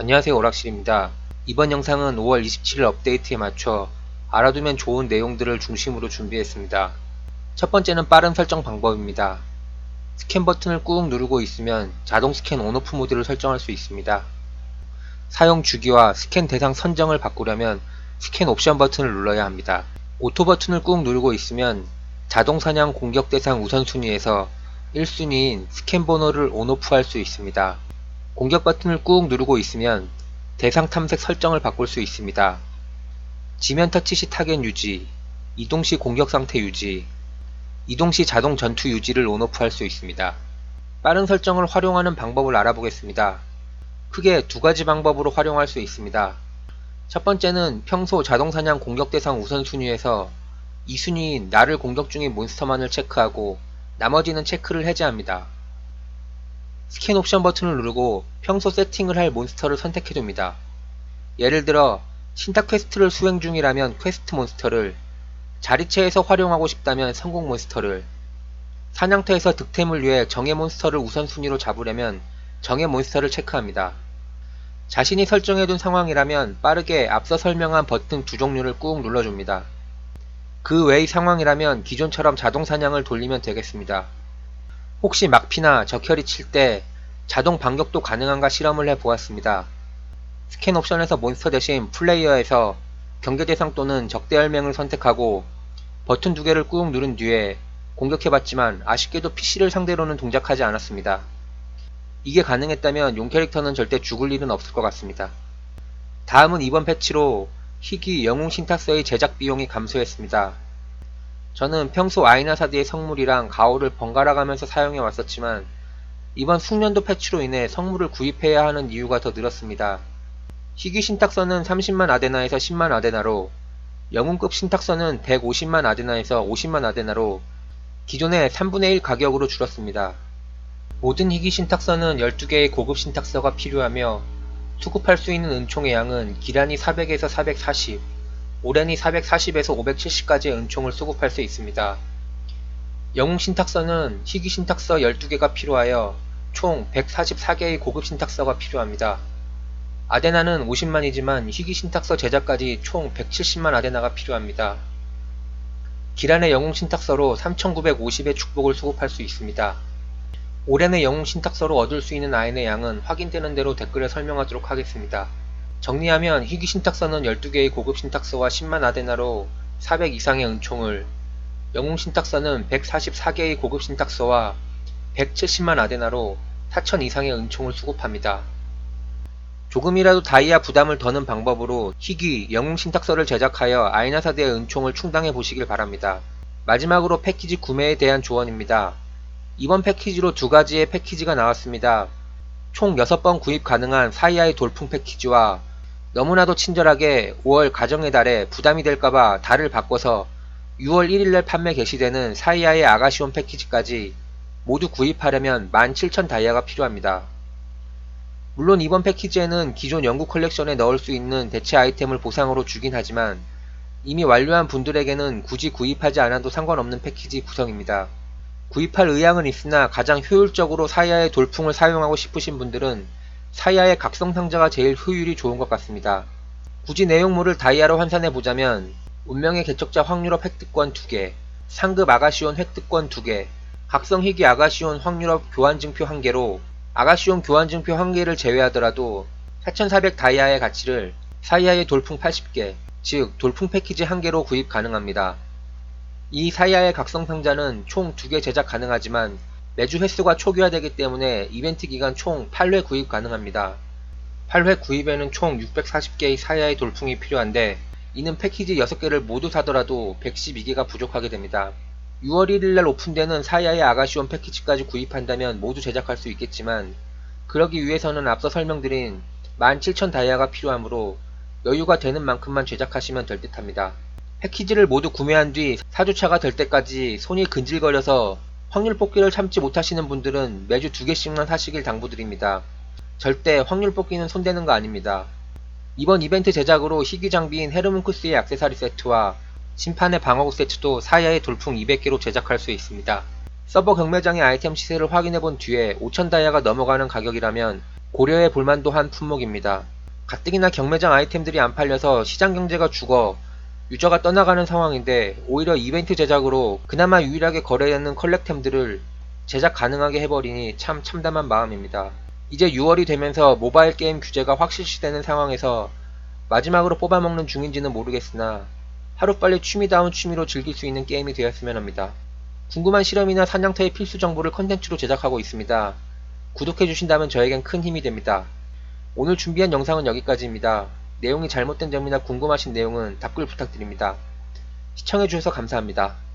안녕하세요 오락실입니다. 이번 영상은 5월 27일 업데이트에 맞춰 알아두면 좋은 내용들을 중심으로 준비했습니다. 첫 번째는 빠른 설정 방법입니다. 스캔 버튼을 꾹 누르고 있으면 자동 스캔 온오프 모드를 설정할 수 있습니다. 사용 주기와 스캔 대상 선정을 바꾸려면 스캔 옵션 버튼을 눌러야 합니다. 오토 버튼을 꾹 누르고 있으면 자동 사냥 공격 대상 우선순위에서 1순위인 스캔 번호를 온오프 할 수 있습니다. 공격 버튼을 꾹 누르고 있으면 대상 탐색 설정을 바꿀 수 있습니다. 지면 터치 시 타겟 유지, 이동 시 공격 상태 유지, 이동 시 자동 전투 유지를 온오프 할 수 있습니다. 빠른 설정을 활용하는 방법을 알아보겠습니다. 크게 두 가지 방법으로 활용할 수 있습니다. 첫 번째는 평소 자동 사냥 공격 대상 우선순위에서 2순위인 나를 공격 중인 몬스터만을 체크하고 나머지는 체크를 해제합니다. 스캔 옵션 버튼을 누르고 평소 세팅을 할 몬스터를 선택해줍니다. 예를 들어 신탁 퀘스트를 수행 중이라면 퀘스트 몬스터를 자리체에서 활용하고 싶다면 성공 몬스터를 사냥터에서 득템을 위해 정예 몬스터를 우선순위로 잡으려면 정예 몬스터를 체크합니다. 자신이 설정해둔 상황이라면 빠르게 앞서 설명한 버튼 두 종류를 꾹 눌러줍니다. 그 외의 상황이라면 기존처럼 자동 사냥을 돌리면 되겠습니다. 혹시 막피나 적혈이 칠 때 자동 반격도 가능한가 실험을 해보았습니다. 스캔 옵션에서 몬스터 대신 플레이어에서 경계 대상 또는 적대 혈맹을 선택하고 버튼 두 개를 꾹 누른 뒤에 공격해봤지만 아쉽게도 PC를 상대로는 동작하지 않았습니다. 이게 가능했다면 용 캐릭터는 절대 죽을 일은 없을 것 같습니다. 다음은 이번 패치로 희귀 영웅 신탁서의 제작 비용이 감소했습니다. 저는 평소 아이나사드의 성물이랑 가오를 번갈아 가면서 사용해 왔었지만 이번 숙련도 패치로 인해 성물을 구입해야 하는 이유가 더 늘었습니다. 희귀 신탁서는 30만 아데나에서 10만 아데나로 영웅급 신탁서는 150만 아데나에서 50만 아데나로 기존의 3분의 1 가격으로 줄었습니다. 모든 희귀 신탁서는 12개의 고급 신탁서가 필요하며 수급할 수 있는 은총의 양은 기란이 400에서 440, 오렌이 440에서 570까지의 은총을 수급할 수 있습니다. 영웅 신탁서는 희귀 신탁서 12개가 필요하여 총 144개의 고급 신탁서가 필요합니다. 아데나는 50만이지만 희귀 신탁서 제작까지 총 170만 아데나가 필요합니다. 기란의 영웅 신탁서로 3950의 축복을 수급할 수 있습니다. 오렌의 영웅 신탁서로 얻을 수 있는 아인의 양은 확인되는 대로 댓글에 설명하도록 하겠습니다. 정리하면 희귀 신탁서는 12개의 고급 신탁서와 10만 아데나로 400 이상의 은총을 영웅 신탁서는 144개의 고급 신탁서와 170만 아데나로 4천 이상의 은총을 수급합니다. 조금이라도 다이아 부담을 더는 방법으로 희귀 영웅 신탁서를 제작하여 아이나사드의 은총을 충당해 보시길 바랍니다. 마지막으로 패키지 구매에 대한 조언입니다. 이번 패키지로 두 가지의 패키지가 나왔습니다. 총 6번 구입 가능한 사이아의 돌풍 패키지와 너무나도 친절하게 5월 가정의 달에 부담이 될까봐 달을 바꿔서 6월 1일날 판매 개시되는 사이아의 아가시온 패키지까지 모두 구입하려면 17,000 다이아가 필요합니다. 물론 이번 패키지에는 기존 영구 컬렉션에 넣을 수 있는 대체 아이템을 보상으로 주긴 하지만 이미 완료한 분들에게는 굳이 구입하지 않아도 상관없는 패키지 구성입니다. 구입할 의향은 있으나 가장 효율적으로 사이아의 돌풍을 사용하고 싶으신 분들은 사이아의 각성 상자가 제일 효율이 좋은 것 같습니다. 굳이 내용물을 다이아로 환산해 보자면 운명의 개척자 확률업 획득권 2개, 상급 아가시온 획득권 2개, 각성 희귀 아가시온 확률업 교환증표 1개로 아가시온 교환증표 1개를 제외하더라도 4400 다이아의 가치를 사이아의 돌풍 80개, 즉 돌풍 패키지 1개로 구입 가능합니다. 이 사이아의 각성 상자는 총 2개 제작 가능하지만 매주 횟수가 초기화되기 때문에 이벤트 기간 총 8회 구입 가능합니다. 8회 구입에는 총 640개의 사이아의 돌풍이 필요한데 이는 패키지 6개를 모두 사더라도 112개가 부족하게 됩니다. 6월 1일날 오픈되는 사이아의 아가시온 패키지까지 구입한다면 모두 제작할 수 있겠지만 그러기 위해서는 앞서 설명드린 17,000 다이아가 필요하므로 여유가 되는 만큼만 제작하시면 될 듯합니다. 패키지를 모두 구매한 뒤 4주차가 될 때까지 손이 근질거려서 확률 뽑기를 참지 못하시는 분들은 매주 두 개씩만 사시길 당부드립니다. 절대 확률 뽑기는 손대는 거 아닙니다. 이번 이벤트 제작으로 희귀 장비인 헤르문쿠스의 액세서리 세트와 심판의 방어구 세트도 사야의 돌풍 200개로 제작할 수 있습니다. 서버 경매장의 아이템 시세를 확인해 본 뒤에 5천 다이아가 넘어가는 가격이라면 고려해 볼만도 한 품목입니다. 가뜩이나 경매장 아이템들이 안 팔려서 시장 경제가 죽어 유저가 떠나가는 상황인데 오히려 이벤트 제작으로 그나마 유일하게 거래되는 컬렉템들을 제작 가능하게 해버리니 참 참담한 마음입니다. 이제 6월이 되면서 모바일 게임 규제가 확실시되는 상황에서 마지막으로 뽑아먹는 중인지는 모르겠으나 하루빨리 취미다운 취미로 즐길 수 있는 게임이 되었으면 합니다. 궁금한 실험이나 사냥터의 필수 정보를 컨텐츠로 제작하고 있습니다. 구독해주신다면 저에겐 큰 힘이 됩니다. 오늘 준비한 영상은 여기까지입니다. 내용이 잘못된 점이나 궁금하신 내용은 답글 부탁드립니다. 시청해주셔서 감사합니다.